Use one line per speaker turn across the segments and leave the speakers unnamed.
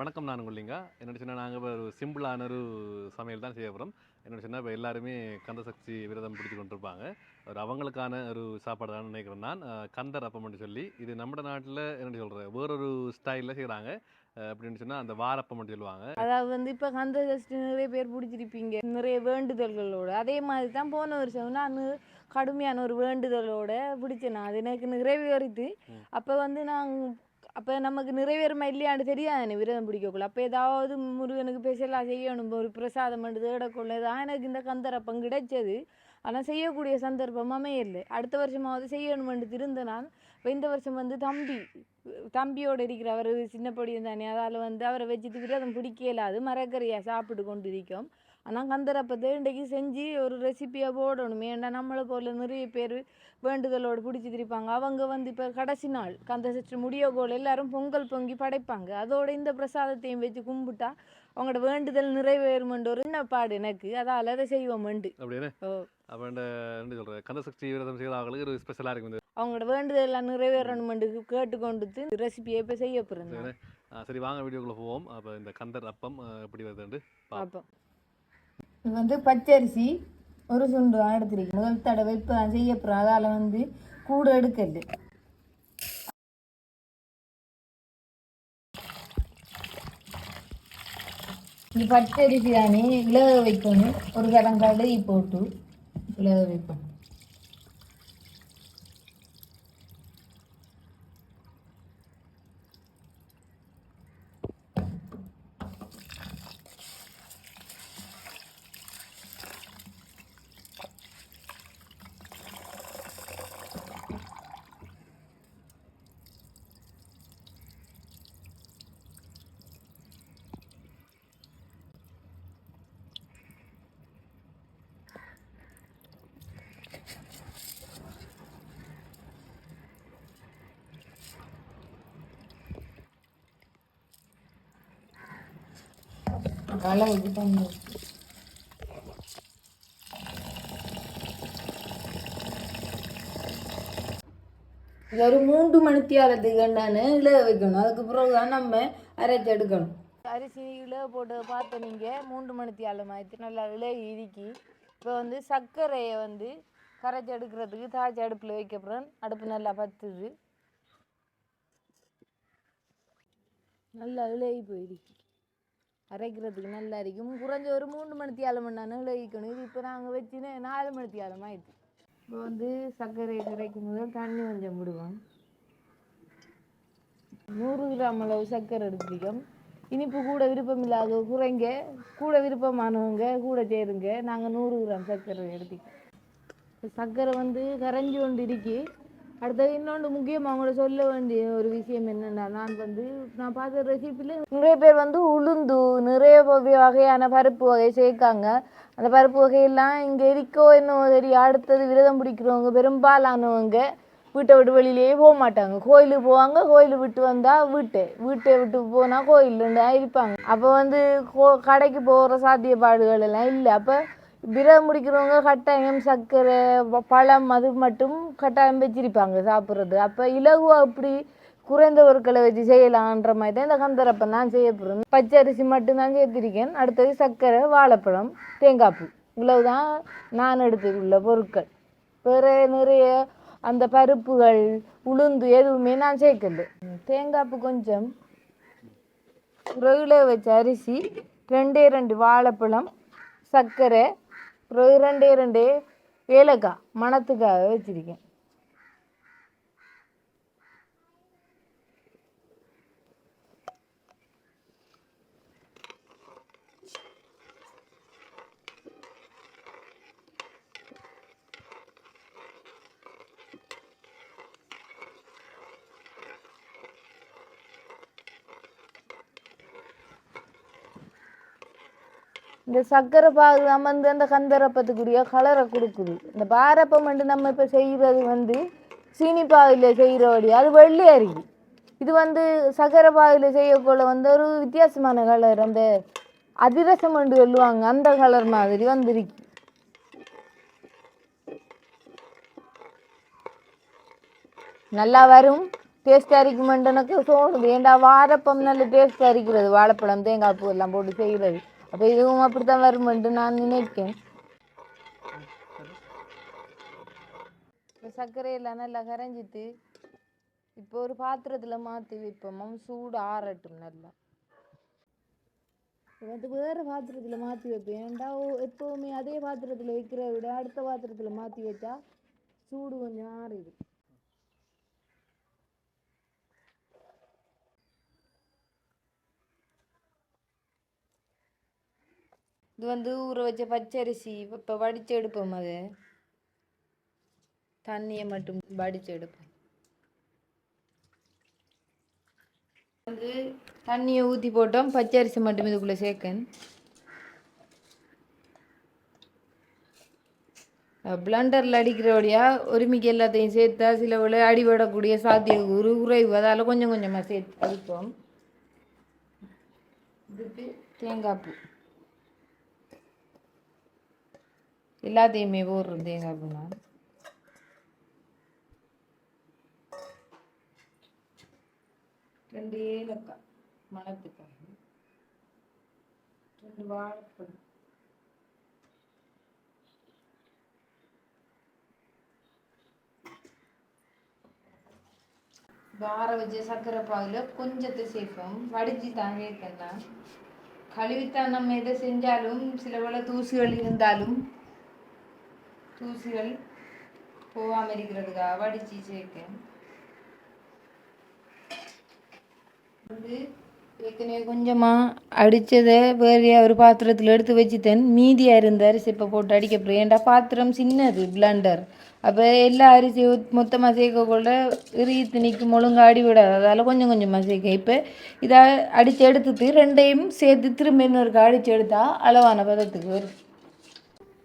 வணக்கம் நான் உங்களிங்க என்னோட சொன்னால் நாங்கள் ஒரு சிம்பிளான ஒரு சமையல் தான் செய்ய போகிறோம் என்னோட சொன்னால் இப்போ எல்லாருமே கந்த சக்தி விரதம் பிடிச்சு கொண்டிருப்பாங்க. ஒரு அவங்களுக்கான ஒரு சாப்பாடு தான் நினைக்கிறேன் நான். கந்தர் அப்பம்னு சொல்லி இது நம்ம நாட்டில் என்ன சொல்கிறேன் வேறொரு ஸ்டைலில் செய்கிறாங்க அப்படின்னு சொன்னால் அந்த வாரப்பம்னு சொல்லுவாங்க.
அதாவது வந்து இப்போ கந்த சஷ்டி நிறைய பேர் பிடிச்சிருப்பீங்க. நிறைய வேண்டுதல்களோட. அதே மாதிரி தான் போன வருஷம் நான் கடுமையான ஒரு வேண்டுதலோட பிடிச்சேன் நான். அது எனக்கு நிறைவேறித்து. அப்போ வந்து நான் அப்போ நமக்கு நிறைவேறுமா இல்லையான்னு தெரியாது. எனக்கு விரதம் பிடிக்கக்குள்ள. அப்போ ஏதாவது முருகனுக்கு ஸ்பெஷலாக செய்யணும். ஒரு பிரசாதம் பண்ணி தேடக்குள்ள தான் எனக்கு இந்த கந்தரப்பம் கிடைச்சது. ஆனால் செய்யக்கூடிய சந்தர்ப்பம் அமையலை. அடுத்த வருஷமாவது செய்யணுமென்று திருந்த நான் இப்போ இந்த வருஷம் வந்து தம்பி தம்பியோடு இருக்கிற அவர் சின்ன பொடியும் தானே. அதால் வந்து அவரை வச்சுட்டு விரதம் பிடிக்கலாது மரக்கறியாக சாப்பிட்டு கொண்டு இருக்கோம் ஆனால் கந்தரப்பத்தை இன்றைக்கு செஞ்சு ஒரு ரெசிபியாக போடணும். ஏன்னா நம்மளை போல நிறைய பேர் வேண்டுதலோடு பிடிச்சி திரிப்பாங்க. அவங்க வந்து இப்போ கடைசி நாள் கந்த சஷ்டி முடிய கோல் எல்லாரும் பொங்கல் பொங்கி படைப்பாங்க. அதோட இந்த பிரசாதத்தையும் வச்சு கும்பிட்டா அவங்களோட வேண்டுதல் நிறைவேறுமென்ற ஒரு எண்ணப்பாடு எனக்கு. அதால் அதை
இருக்கும் இந்த.
அவங்களோட வேண்டுதலாம் நிறைவேறணுமெண்டு கேட்டுக்கொண்டு ரெசிபியை இப்போ செய்ய போகிறேன்
சரி வாங்க வீடியோக்குள்ளே போவோம். அப்போ இந்த கந்தர் அப்பம் எப்படி வருதுண்டு
பார்ப்போம். இது வந்து பச்சரிசி ஒரு சுண்டு தான் எடுத்திருக்கு முதல் தடவை இப்போ நான் செய்ய போகிறேன் அதால் வந்து கூட எடுக்கல. இது பச்சரிசி தானே இலக வைக்கணும். ஒரு கடம் போட்டு இலக வைக்கணும். அளவுக்கு தண்ணி ஊத்து. இது ஒரு மூன்று மணித்தியாலத்துக்கு கண்டானு இலக வைக்கணும். அதுக்கு பிறகு தான் நம்ம அரைச்சி எடுக்கணும். அரிசி இலக போட்டு பார்த்த நீங்கள் மூன்று மணித்தியாலம் ஆயிடுச்சு நல்லா இலகி இறுக்கி இப்போ வந்து சர்க்கரையை வந்து கரைச்சி எடுக்கிறதுக்கு தாய்ச்சி அடுப்பில் வைக்க அடுப்பு நல்லா பத்துது. நல்லா இலகி போயிடுச்சு. அரைக்கிறதுக்கு நல்லா இருக்கும். குறைஞ்ச ஒரு மூணு மணி தியாலம் பண்ணானு இது இப்போ நாங்கள் வச்சுன்னு நாலு மணித்தி தியாலம் ஆயிடுச்சு. இப்போ வந்து சர்க்கரை கரைக்கும் போது தண்ணி கொஞ்சம் விடுவோம். நூறு கிராம் அளவு சர்க்கரை எடுத்துக்கோம் இனிப்பு கூட விருப்பம் இல்லாத குறைங்க. கூட விருப்பமானவங்க கூட சேருங்க. நாங்கள் நூறு கிராம் சர்க்கரை எடுத்துக்கோம் சர்க்கரை வந்து கரைஞ்சி கொண்டு இருக்கு. அடுத்தது இன்னொன்று முக்கியமாக அவங்களோட சொல்ல வேண்டிய ஒரு விஷயம் என்னென்னா நான் வந்து நான் பார்த்த ரெசிப்பியில் நிறைய பேர் வந்து உளுந்து நிறைய வகையான பருப்பு வகை சேர்க்காங்க. அந்த பருப்பு வகையெல்லாம் இங்கே இருக்கோ என்னவோ தெரியும் அடுத்தது விரதம் பிடிக்கிறவங்க பெரும்பாலானவங்க வீட்டை விட்டு வெளியிலேயே போக மாட்டாங்க. கோயிலுக்கு போவாங்க கோயிலுக்கு விட்டு வந்தால் வீட்டை வீட்டை விட்டு போனால் கோயிலுண்டு இருப்பாங்க. அப்போ வந்து கோ கடைக்கு போகிற சாத்தியப்பாடுகள் எல்லாம் இல்லை. அப்போ விரதம் முடிக்கிறவங்க கட்டாயம் சர்க்கரை பழம் அது மட்டும் கட்டாயம் வச்சிருப்பாங்க சாப்பிட்றது. அப்போ இலகுவாக அப்படி குறைந்த பொருட்களை வச்சு செய்யலான்ற மாதிரி தான் இந்த கந்தரப்பம் நான் செய்ய போகிறேன் பச்சரிசி மட்டும்தான் சேர்த்திருக்கேன். அடுத்தது சர்க்கரை வாழைப்பழம் தேங்காய்ப்பூ இவ்வளவுதான் நான் எடுத்துள்ள பொருட்கள். வேறு நிறைய அந்த பருப்புகள் உளுந்து எதுவுமே நான் சேர்க்கல. தேங்காய்ப்பு கொஞ்சம் ரெகுலர் வச்ச அரிசி ரெண்டே ரெண்டு வாழைப்பழம் சர்க்கரை அப்புறம் ரெண்டே ரெண்டே ஏலக்காய் மணத்துக்காக வச்சுருக்கேன். இந்த சர்க்கரை பாகு தான் வந்து அந்த கந்தரப்பத்துக்குரிய கலரை கொடுக்குது. இந்த பாரப்பம் வந்து நம்ம இப்போ செய்கிறது வந்து சீனி பாகில் செய்கிறபடி அது வெள்ளையாக இருக்குது இது வந்து சக்கரை பாகில் செய்யக்குள்ள வந்து ஒரு வித்தியாசமான கலர் அந்த அதிரசம் என்று சொல்லுவாங்க. அந்த கலர் மாதிரி வந்துருக்கு. நல்லா வரும். டேஸ்ட்டாக இருக்குமெண்டு எனக்கு தோணுது. ஏன்டா வாரப்பம் நல்ல டேஸ்ட்டாக இருக்கிறது வாழைப்பழம் தேங்காய் பூ எல்லாம் போட்டு செய்கிறது அப்போ இதுவும் அப்படித்தான் வருமெண்டு நான் நினைக்கேன் இப்போ சர்க்கரையெல்லாம் நல்லா கரைஞ்சிட்டு இப்போ ஒரு பாத்திரத்தில் மாற்றி வைப்போம் சூடு ஆறட்டும் நல்லா வந்து வேறு பாத்திரத்தில் மாற்றி வைப்பேன் ஏன்டா எப்போவுமே அதே பாத்திரத்தில் வைக்கிறத விட அடுத்த பாத்திரத்தில் மாற்றி வச்சா சூடு கொஞ்சம் ஆறிடும் இது வந்து ஊற வச்ச பச்சரிசி இப்போ வடித்து எடுப்போம் அது. தண்ணியை மட்டும் வடித்து எடுப்போம் வந்து தண்ணியை ஊற்றி போட்டோம். பச்சரிசி மட்டும் இதுக்குள்ளே சேர்க்கன் பிளண்டரில் அடிக்கிறபடியா ஒருமிக்கு எல்லாத்தையும் சேர்த்தா சில விட அடிபடக்கூடிய சாத்திய ஒரு குறைவு. அதால் கொஞ்சம் கொஞ்சமாக சேர்த்து அடிப்போம் இதுக்கு தேங்காய் பூ. எல்லாத்தையுமே போடுறோம் தேங்காய் பூ நான் ரெண்டு ஏலக்காய் மணத்துக்காக ரெண்டு வாழைப்பழம். வார வச்சு சர்க்கரை பாகில் கொஞ்சத்தை சேர்ப்போம். வடிச்சு தாங்க கழுவித்தான் நம்ம எதை செஞ்சாலும் சில வேளை தூசிகள் இருந்தாலும் தூசிகள் போகாமல் இருக்கிறதுக்காக வடிச்சு சேர்க்கேன் வந்து ஏற்கனவே கொஞ்சமாக அடித்ததை வேறு ஒரு பாத்திரத்தில் எடுத்து வச்சுத்தேன் மீதியாக இருந்த அரிசி இப்போ போட்டு அடிக்க போகிறேன் ஏன்டா பாத்திரம் சின்னது பிளண்டர் அப்போ எல்லா அரிசியும் மொத்தமாக சேர்க்கக்குள்ள இறுகித்து நிற்கும் ஒழுங்கா அடி விடாது. அதால் கொஞ்சம் கொஞ்சமாக சேர்க்க இப்போ இதை அடித்து எடுத்துட்டு ரெண்டையும் சேர்த்து திரும்ப இன்னொருக்கு அடித்து எடுத்தால் அளவான பதத்துக்கு வரும்.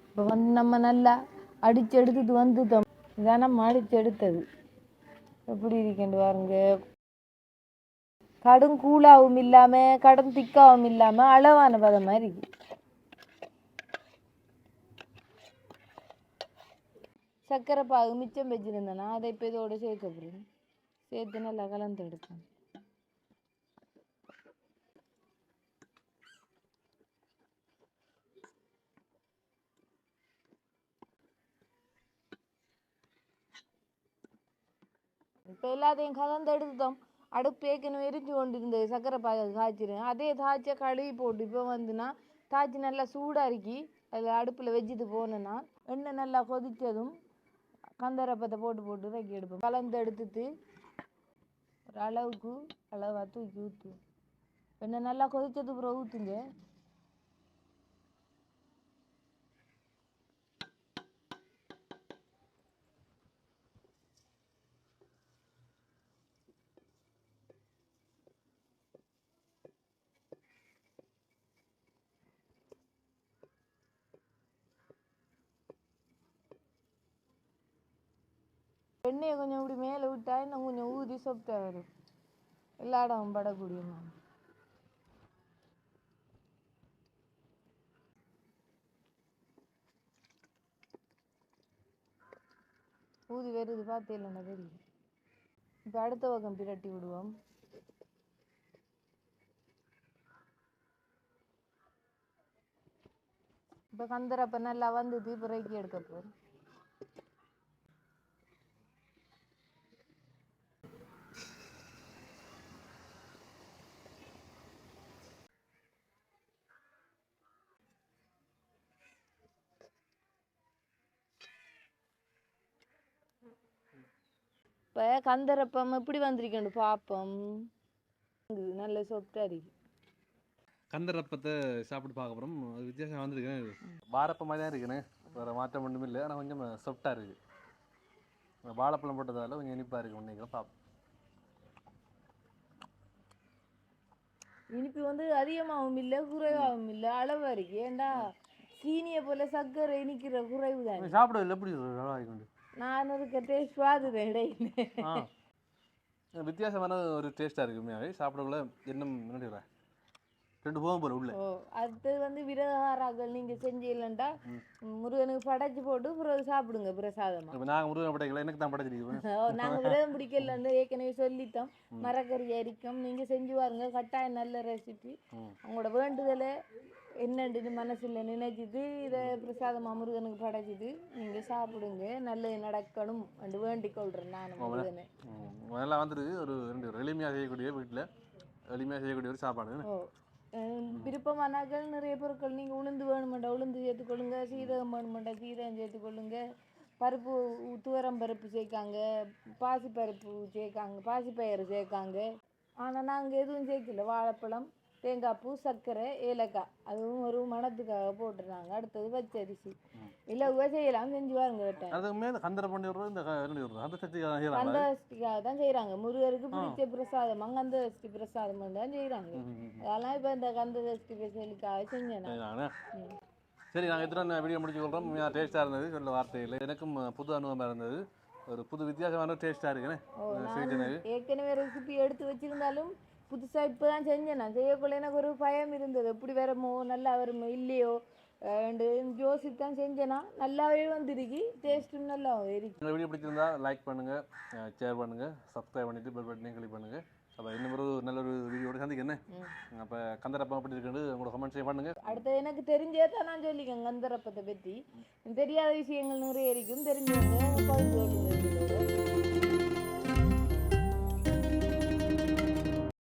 இப்போ வந்து நம்ம நல்லா அடிச்செடுத்துட்டு வந்து தம். இதான் நம்ம எடுத்தது எப்படி இருக்கேன் பாருங்க. கடும் கூலாவும் இல்லாமல் கடும் திக்காவும் இல்லாமல் அளவான பதம் மாதிரி இருக்கு. சர்க்கரை பாகு மிச்சம் வச்சிருந்தேன்னா அதை இப்போ இதோடு சேர்க்க போகிறேன் சேர்த்து நல்லா கலந்து எடுப்பேன் இப்போ எல்லாத்தையும் கலந்து எடுத்துட்டோம். அடுப்பு ஏற்கனவே எரிஞ்சு கொண்டு இருந்தது சக்கரை பாகு காய்ச்சிருங்க அதே தாய்ச்ச கழுவி போட்டு இப்போ வந்துன்னா தாய்ச்சி நல்லா சூடாக இருக்கி அதில் அடுப்பில் வச்சுட்டு போனேன்னா எண்ணெய் நல்லா கொதித்ததும் கந்தரப்பத்தை போட்டு போட்டு இறக்கி எடுப்போம். கலந்து எடுத்துட்டு ஒரு அளவுக்கு அளவாக தூக்கி ஊற்று எண்ணெய் நல்லா கொதித்தது அப்புறம் ஊற்றுங்க எண்ணெயை கொஞ்சம் இப்படி மேலே விட்டா இன்னும் கொஞ்சம் ஊதி சொப்டாக வரும். எல்லா இடம் படக்கூடிய ஊதி வருது பார்த்தேன் தெரியும் இப்போ அடுத்த பக்கம் பிரட்டி விடுவோம். இப்போ கந்தரப்ப நல்லா வந்து இப்போ ரைக்கி எடுக்க போகிறோம் இப்போ கந்தரப்பம் எப்படி வந்திருக்கேன்னு பார்ப்போம் இது நல்ல சொப்டாக இருக்கு.
கந்தரப்பத்தை சாப்பிட்டு பார்க்க போகிறோம் அது வித்தியாசம் வந்திருக்கேன் வாரப்ப மாதிரி தான் இருக்குண்ணே வேறு மாற்றம் ஒன்றும் இல்லை. ஆனால் கொஞ்சம் சொஃப்டாக இருக்குது வாழைப்பழம் போட்டதால கொஞ்சம் இனிப்பாக இருக்குது நினைக்கிறேன். பார்ப்போம்
இனிப்பு வந்து அதிகமாகவும் இல்லை குறைவாகவும் இல்லை. அளவாக இருக்கு. ஏன்டா சீனியை போல சர்க்கரை இனிக்கிற குறைவு தான்
சாப்பிடவில்லை எப்படி
நான் இருக்க டேஸ்ட் இடையில.
வித்தியாசமான ஒரு டேஸ்ட்டாக உண்மையாகவே சாப்பிடக்குள்ள இன்னும் சொல்கிறேன் ரெண்டு போகும் போல உள்ள.
அடுத்தது வந்து விரதகாராக்கள் நீங்க செஞ்சீங்களா முருகனுக்கு படைச்சு போட்டு பிறகு சாப்பிடுங்க பிரசாதமா.
இப்போ நாங்கள் முருகன் படைக்கல எனக்கு தான் படைச்சிருக்கோம்
நாங்க விரதம் பிடிக்கலன்னு ஏற்கனவே சொல்லிட்டோம். மரக்கறி அரிக்கும். நீங்க செஞ்சு பாருங்க கட்டாயம் நல்ல ரெசிபி. உங்களோட வேண்டுதலை என்னன்னு மனசுல நினைச்சிட்டு இதை பிரசாதமா முருகனுக்கு படைச்சிட்டு நீங்க சாப்பிடுங்க. நல்லது நடக்கணும். என்று வேண்டிக் கொள்றேன் நான் முருகனை
அதெல்லாம் வந்துட்டு ஒரு ரெண்டு எளிமையாக செய்யக்கூடிய வீட்டில் எளிமையாக செய்யக்கூடிய ஒரு சாப்பாடு
விருப்பமானாக்கள் நிறைய பொருட்கள் நீங்கள் உளுந்து வேணுமெண்டா உளுந்து சேர்த்துக்கொள்ளுங்க சீரகம் வேணுமெண்டா சீரகம் சேர்த்துக்கொள்ளுங்க. பருப்பு துவரம் பருப்பு சேர்க்காங்க பாசி பருப்பு சேர்க்காங்க பாசிப்பயிறு சேர்க்காங்க. ஆனால் நாங்கள் எதுவும் சேர்க்கல. வாழைப்பழம் தேங்காய் பூ சர்க்கரை ஏலக்காய். அதுவும் ஒரு மணத்துக்காக போட்டுருந்தாங்க. அடுத்தது பச்சரிசி. இல்லை செய்யலாம் செஞ்சு பாருங்க கேட்டேன்.
இந்த கந்தரை பண்ணி விடுறது இந்த க- என்ன சொல்றது? அந்த சக்தி செய்யறாங்க
கந்தஷ்டிக்காக தான் செய்கிறாங்க முருகருக்கு பிடிச்ச பிரசாதம் கந்தஷ்டி பிரசாதம் தான் செய்கிறாங்க அதெல்லாம் இப்போ இந்த கந்தசஷ்டி ஸ்பெஷலுக்காக செஞ்சேன்.
சரி நாங்கள் எத்தனை வீடியோ முடிச்சு கொள்கிறோம் டேஸ்ட்டாக இருந்தது. சொல்ல வார்த்தை இல்லை. எனக்கும் புது அனுபவமாக இருந்தது. ஒரு புது வித்தியாசமான டேஸ்ட்டாக செஞ்சது
ஏற்கனவே ரெசிபி எடுத்து வச்சிருந்தாலும் புதுசா இப்போ தான் செஞ்சேன் நான் செய்யக்குள்ள எனக்கு ஒரு பயம் இருந்தது. எப்படி வருமோ நல்லா வருமோ இல்லையோ அண்டு யோசித்து தான் செஞ்சேனா நல்லாவே வந்துருக்கு. டேஸ்ட்டும் நல்லா இருக்கு.
இந்த வீடியோ பிடிச்சிருந்தா லைக் பண்ணுங்கள் ஷேர் பண்ணுங்கள் சப்ஸ்கிரைப் பண்ணிவிட்டு பெல் பட்டனையும் கிளிக் பண்ணுங்கள் அப்போ இன்னும் ஒரு நல்ல ஒரு வீடியோட சந்திக்கிறேன். அப்போ கந்தரப்பா எப்படி இருக்குன்னு உங்களோட கமெண்ட்ஸ் பண்ணுங்கள்
அடுத்து எனக்கு தெரிஞ்சே தான் நான் சொல்லிக்கேன் கந்தரப்பத்தை பற்றி தெரியாத விஷயங்கள் நிறைய இருக்கும் தெரிஞ்சவங்க.